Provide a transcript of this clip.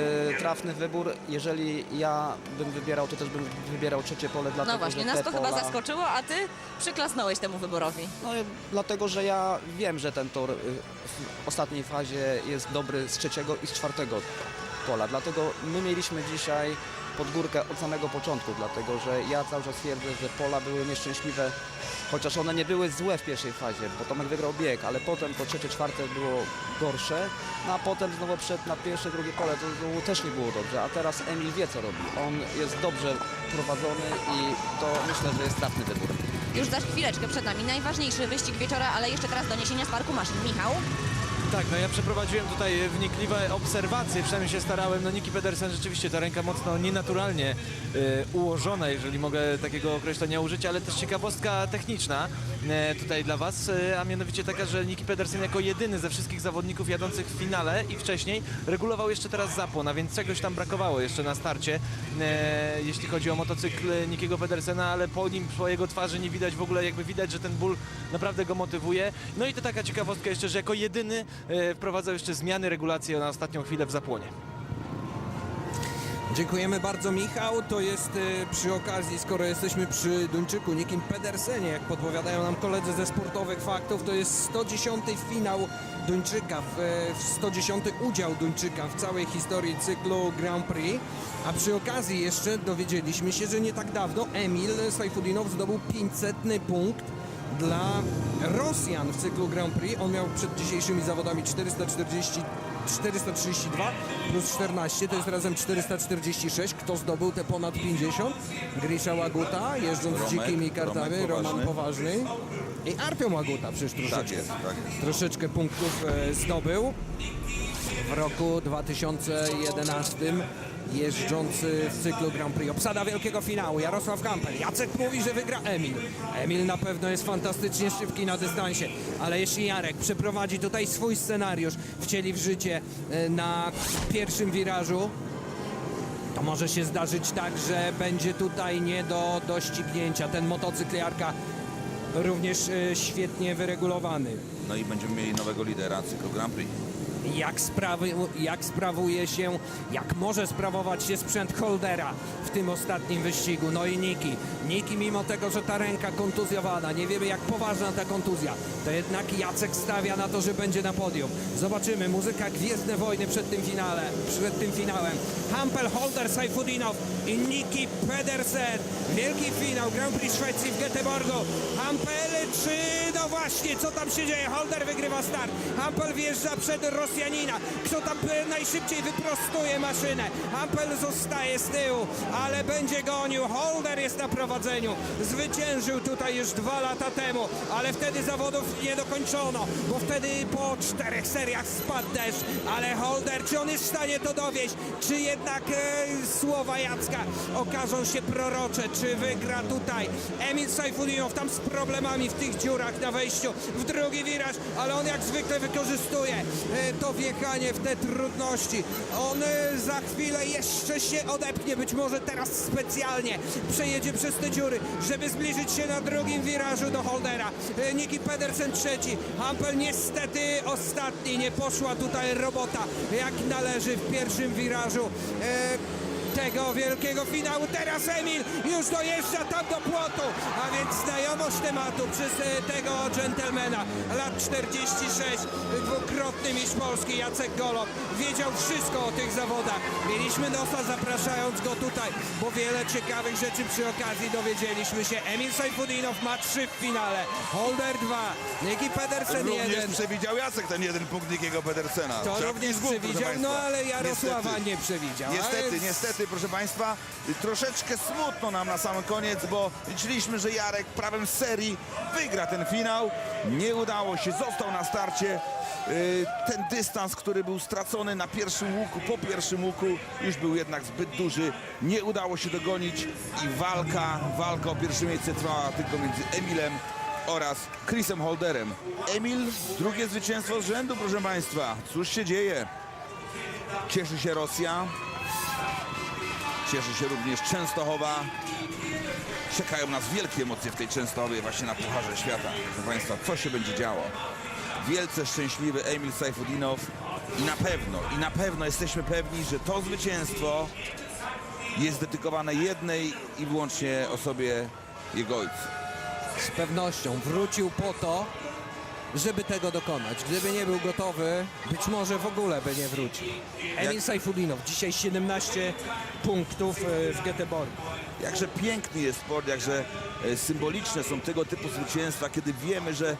E, Trafny wybór. Jeżeli ja bym wybierał, to też bym wybierał trzecie pole, dlatego No właśnie, że nas to chyba pola... zaskoczyło, a ty przyklasnąłeś temu wyborowi. No, e, dlatego, że ja wiem, że ten tor e, w ostatniej fazie jest dobry z trzeciego i z czwartego pola. Dlatego my mieliśmy dzisiaj pod górkę od samego początku, dlatego że ja cały czas twierdzę, że pola były nieszczęśliwe, chociaż one nie były złe w pierwszej fazie, bo Tomek wygrał bieg, ale potem to trzecie, czwarte było gorsze, no a potem znowu przed na pierwsze, drugie pole, to znowu też nie było dobrze, a teraz Emil wie co robi. On jest dobrze prowadzony i to myślę, że jest trafny wybór. Już za chwileczkę przed nami najważniejszy wyścig wieczora, ale jeszcze teraz doniesienia z parku maszyn. Michał? Tak, no ja przeprowadziłem tutaj wnikliwe obserwacje, przynajmniej się starałem. No Niki Pedersen rzeczywiście ta ręka mocno nienaturalnie e, ułożona, jeżeli mogę takiego określenia użyć, ale też ciekawostka techniczna e, tutaj dla Was, e, a mianowicie taka, że Niki Pedersen jako jedyny ze wszystkich zawodników jadących w finale i wcześniej regulował jeszcze teraz zapłon, a więc czegoś tam brakowało jeszcze na starcie, e, jeśli chodzi o motocykl Nikiego Pedersena, ale po nim, po jego twarzy nie widać w ogóle, jakby widać, że ten ból naprawdę go motywuje. No i to taka ciekawostka jeszcze, że jako jedyny e, wprowadzał jeszcze zmiany, regulacje na ostatnią chwilę w zapłonie. Dziękujemy bardzo Michał. To jest e, przy okazji, skoro jesteśmy przy Duńczyku Nikim Pedersenie, jak podpowiadają nam koledzy ze sportowych faktów, to jest 110 finał Duńczyka, w, e, w 110 udział Duńczyka w całej historii cyklu Grand Prix. A przy okazji jeszcze dowiedzieliśmy się, że nie tak dawno Emil Sajfudinow zdobył 500 punkt dla Rosjan w cyklu Grand Prix. On miał przed dzisiejszymi zawodami 440 432 plus 14 to jest razem 446. Kto zdobył te ponad 50? Grisza Łaguta, jeżdżąc z Romek, dzikimi kartami, Romek Roman Poważny. Poważny. I Arpią Łaguta przecież troszeczkę, Tak jest, tak jest. troszeczkę punktów e, zdobył w roku 2011 jeżdżący w cyklu Grand Prix. Obsada wielkiego finału. Jarosław Kampel. Jacek mówi, że wygra Emil. Emil na pewno jest fantastycznie szybki na dystansie, ale jeśli Jarek przeprowadzi tutaj swój scenariusz, wcieli w życie e, na pierwszym wirażu, to może się zdarzyć tak, że będzie tutaj nie do doścignięcia. Ten motocykl Jarka również e, świetnie wyregulowany. No i będziemy mieli nowego lidera cyklu Grand Prix. Jak, sprawy, jak sprawuje się, jak może sprawować się sprzęt Holdera w tym ostatnim wyścigu. No i Niki. Niki mimo tego, że ta ręka kontuzjowana, nie wiemy jak poważna ta kontuzja, to jednak Jacek stawia na to, że będzie na podium. Zobaczymy, muzyka Gwiezdne Wojny przed tym finale, przed tym finałem. Hampel, Holder, Sajfudinow i Niki Pedersen. Wielki finał Grand Prix Szwecji w Göteborgu. Hampel czy no właśnie, co tam się dzieje? Holder wygrywa start. Hampel wjeżdża przed Rosjanina. Kto tam najszybciej wyprostuje maszynę? Hampel zostaje z tyłu, ale będzie gonił. Holder jest na prowadzeniu. Zwyciężył tutaj już dwa lata temu, ale wtedy zawodów nie dokończono, bo wtedy po czterech seriach spadł deszcz. Ale Holder, czy on jest w stanie to dowieść? Czy jednak e, słowa Jacka okażą się prorocze? Czy wygra tutaj Emil Sajfudinow tam z problemami w tych dziurach na wejściu w drugi wiraż, ale on jak zwykle wykorzystuje e, to wjechanie w te trudności. On e, za chwilę jeszcze się odepchnie, być może teraz specjalnie przejedzie przez te dziury, żeby zbliżyć się na drugim wirażu do Holdera. E, Niki Pedersen trzeci, Hampel niestety ostatni, nie poszła tutaj robota jak należy w pierwszym wirażu. Tego wielkiego finału. Teraz Emil już dojeżdża tam do płotu, a więc znajomość tematu przez tego dżentelmena. Lat 46, dwukrotny mistrz Polski Jacek Golob. Wiedział wszystko o tych zawodach. Mieliśmy nosa zapraszając go tutaj, bo wiele ciekawych rzeczy przy okazji dowiedzieliśmy się. Emil Sajfudinow ma trzy w finale, Holder dwa, Niki Pedersen Również jeden. przewidział Jacek ten jeden punkt Nikiego Pedersena. To Czapki również przewidział, no ale Jarosława Niestety. nie przewidział. Niestety, ale- niestety, proszę Państwa, troszeczkę smutno nam na sam koniec, bo liczyliśmy, że Jarek prawem serii wygra ten finał. Nie udało się, został na starcie. Yy, Ten dystans, który był stracony na pierwszym łuku, po pierwszym łuku, już był jednak zbyt duży. Nie udało się dogonić i walka, walka o pierwsze miejsce trwała tylko między Emilem oraz Chrisem Holderem. Emil, drugie zwycięstwo z rzędu, proszę Państwa. Cóż się dzieje? Cieszy się Rosja. Cieszy się również Częstochowa. Czekają nas wielkie emocje w tej Częstochowie właśnie na Pucharze Świata. Proszę Państwa, co się będzie działo? Wielce szczęśliwy Emil Sajfudinow I na pewno, i na pewno jesteśmy pewni, że to zwycięstwo jest dedykowane jednej i wyłącznie osobie jego ojca. Z pewnością wrócił po to, żeby tego dokonać. Gdyby nie był gotowy, być może w ogóle by nie wrócił. Emil Sajfudinow, dzisiaj 17 punktów e, w Göteborgu. Jakże piękny jest sport, jakże e, symboliczne są tego typu zwycięstwa, kiedy wiemy, że